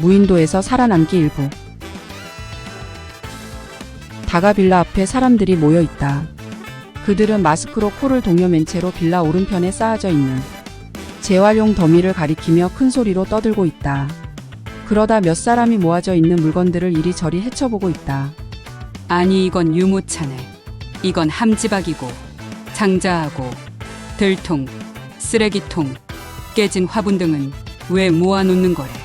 무인도에서 살아남기 일부. 다가 빌라 앞에 사람들이 모여 있다. 그들은 마스크로 코를 동여맨 채로 빌라 오른편에 쌓아져 있는 재활용 더미를 가리키며 큰 소리로 떠들고 있다. 그러다 몇 사람이 모아져 있는 물건들을 이리저리 헤쳐보고 있다. 아니 이건 유모차네. 이건 함지박이고 장자하고 들통, 쓰레기통, 깨진 화분 등은 왜 모아놓는 거래?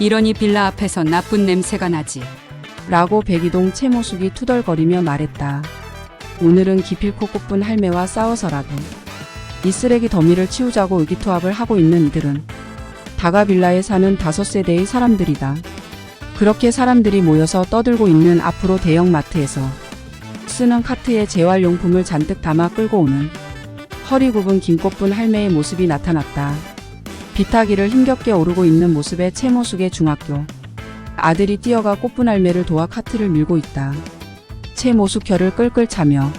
이러니 빌라 앞에서 나쁜 냄새가 나지. 라고 백이동 채모숙이 투덜거리며 말했다. 오늘은 기필코 꽃분 할매와 싸워서라도 이 쓰레기 더미를 치우자고 의기투합을 하고 있는 이들은 다가 빌라에 사는 다섯 세대의 사람들이다. 그렇게 사람들이 모여서 떠들고 있는 앞으로 대형 마트에서 쓰는 카트에 재활용품을 잔뜩 담아 끌고 오는 허리 굽은 긴 꽃분 할매의 모습이 나타났다. 비타기를 힘겹게 오르고 있는 모습의 채모숙의 중학교 아들이 뛰어가 꽃분 할매를 도와 카트를 밀고 있다. 채모숙 혀를 끌끌 차며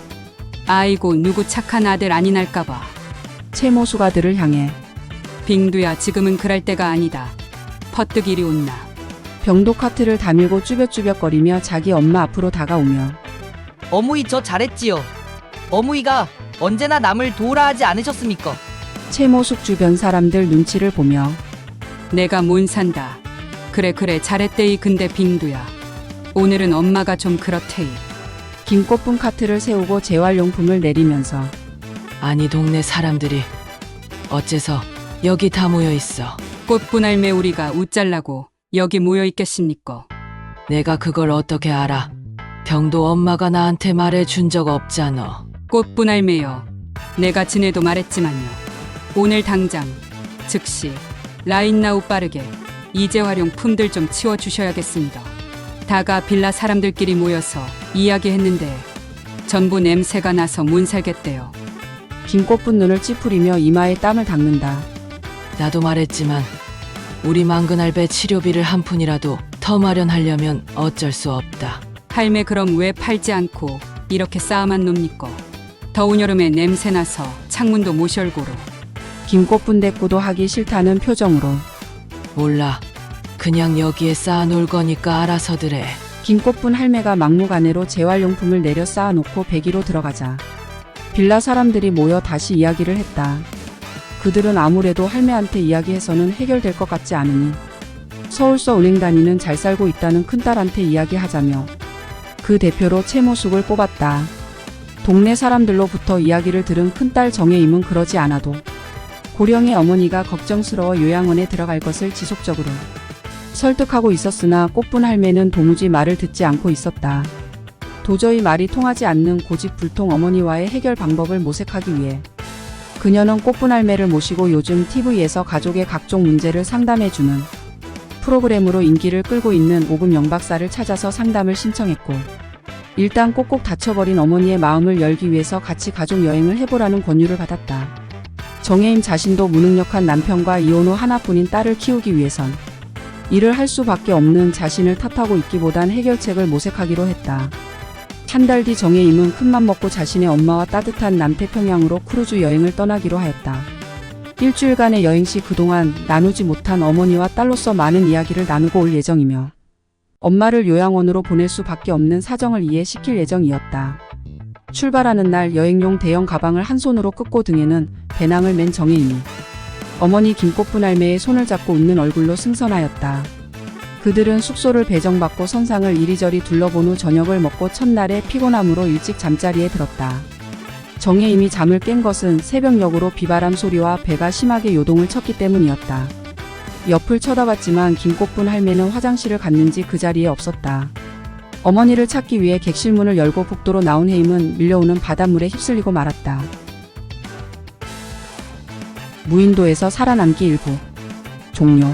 아이고 누구 착한 아들 아니날까봐. 채모숙 아들을 향해 빙두야 지금은 그럴 때가 아니다. 퍼뜩 이리 온나. 병도 카트를 다 밀고 쭈뼛쭈뼛거리며 자기 엄마 앞으로 다가오며 어무이 저 잘했지요. 어무이가 언제나 남을 도우라 하지 않으셨습니까? 채모숙 주변 사람들 눈치를 보며 내가 못 산다. 그래 그래 잘했대이 근데 빙두야. 오늘은 엄마가 좀 그렇테이. 긴 꽃분 카트를 세우고 재활용품을 내리면서 아니 동네 사람들이 어째서 여기 다 모여 있어. 꽃분할매 우리가 웃잘라고 여기 모여 있겠습니까? 내가 그걸 어떻게 알아? 병도 엄마가 나한테 말해 준 적 없잖아. 꽃분할매여. 내가 지내도 말했지만요. 오늘 당장 즉시 라인나우 빠르게 이재활용 품들 좀 치워 주셔야겠습니다. 다가 빌라 사람들끼리 모여서 이야기했는데 전부 냄새가 나서 못 살겠대요. 긴 꽃분 눈을 찌푸리며 이마에 땀을 닦는다. 나도 말했지만 우리 망근할배 치료비를 한 푼이라도 더 마련하려면 어쩔 수 없다. 할매 그럼 왜 팔지 않고 이렇게 쌓아만 놉니까? 더운 여름에 냄새 나서 창문도 못 열고로 긴 꽃분 대꾸도 하기 싫다는 표정으로 몰라. 그냥 여기에 쌓아놓을 거니까 알아서들 해. 긴 꽃분 할매가 막무가내로 재활용품을 내려 쌓아놓고 배기로 들어가자 빌라 사람들이 모여 다시 이야기를 했다. 그들은 아무래도 할매한테 이야기해서는 해결될 것 같지 않으니 서울서 은행 다니는 잘 살고 있다는 큰딸한테 이야기하자며 그 대표로 채모숙을 뽑았다. 동네 사람들로부터 이야기를 들은 큰딸 정혜임은 그러지 않아도 고령의 어머니가 걱정스러워 요양원에 들어갈 것을 지속적으로 설득하고 있었으나 꽃분 할매는 도무지 말을 듣지 않고 있었다. 도저히 말이 통하지 않는 고집불통 어머니와의 해결 방법을 모색하기 위해 그녀는 꽃분 할매를 모시고 요즘 TV에서 가족의 각종 문제를 상담해주는 프로그램으로 인기를 끌고 있는 오금 영박사를 찾아서 상담을 신청했고 일단 꼭꼭 다쳐버린 어머니의 마음을 열기 위해서 같이 가족 여행을 해보라는 권유를 받았다. 정혜임 자신도 무능력한 남편과 이혼 후 하나뿐인 딸을 키우기 위해선 일을 할 수밖에 없는 자신을 탓하고 있기보단 해결책을 모색하기로 했다. 한 달 뒤 정혜임은 큰맘 먹고 자신의 엄마와 따뜻한 남태평양으로 크루즈 여행을 떠나기로 하였다. 일주일간의 여행 시 그동안 나누지 못한 어머니와 딸로서 많은 이야기를 나누고 올 예정이며 엄마를 요양원으로 보낼 수밖에 없는 사정을 이해시킬 예정이었다. 출발하는 날 여행용 대형 가방을 한 손으로 끄고 등에는 배낭을 맨 정혜임이 어머니 김꽃분 할매의 손을 잡고 웃는 얼굴로 승선하였다. 그들은 숙소를 배정받고 선상을 이리저리 둘러본 후 저녁을 먹고 첫날의 피곤함으로 일찍 잠자리에 들었다. 정혜임이 잠을 깬 것은 새벽녘으로 비바람 소리와 배가 심하게 요동을 쳤기 때문이었다. 옆을 쳐다봤지만 김꽃분 할매는 화장실을 갔는지 그 자리에 없었다. 어머니를 찾기 위해 객실문을 열고 복도로 나온 해임은 밀려오는 바닷물에 휩쓸리고 말았다. 무인도에서 살아남기 일부 종료